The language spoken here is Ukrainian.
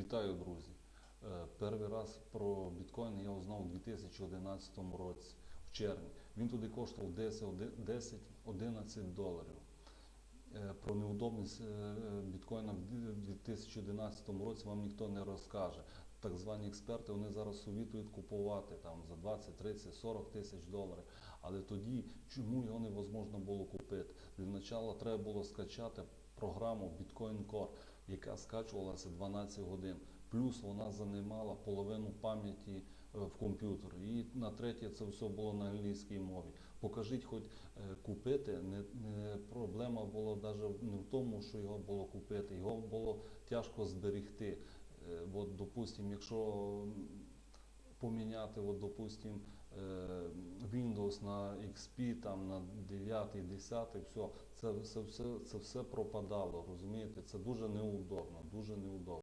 Вітаю, друзі! Е, Перший раз про біткоін я узнав у 2011 році, в червні. Він туди коштував 10-11 доларів. Е, Про неудобність е, біткоїна в 2011 році вам ніхто не розкаже. Так звані експерти вони зараз совітують купувати там за 20, 30, 40 тисяч доларів. Але тоді чому його невозможно було купити? Для треба було скачати програму Bitcoin Core, яка скачувалася 12 годин. Плюс вона займала половину пам'яті е, в комп'ютер. І на третє це все було на англійській мові. Покажіть, хоч е, купити, не, не проблема була навіть не в тому, що його було купити, його було тяжко зберегти. Е, От, допустим, якщо поміняти, от, допустим, Windows на XP, там на 9, 10, все, це, це, все, це все пропадало, розумієте? Це дуже неудобно, дуже неудобно.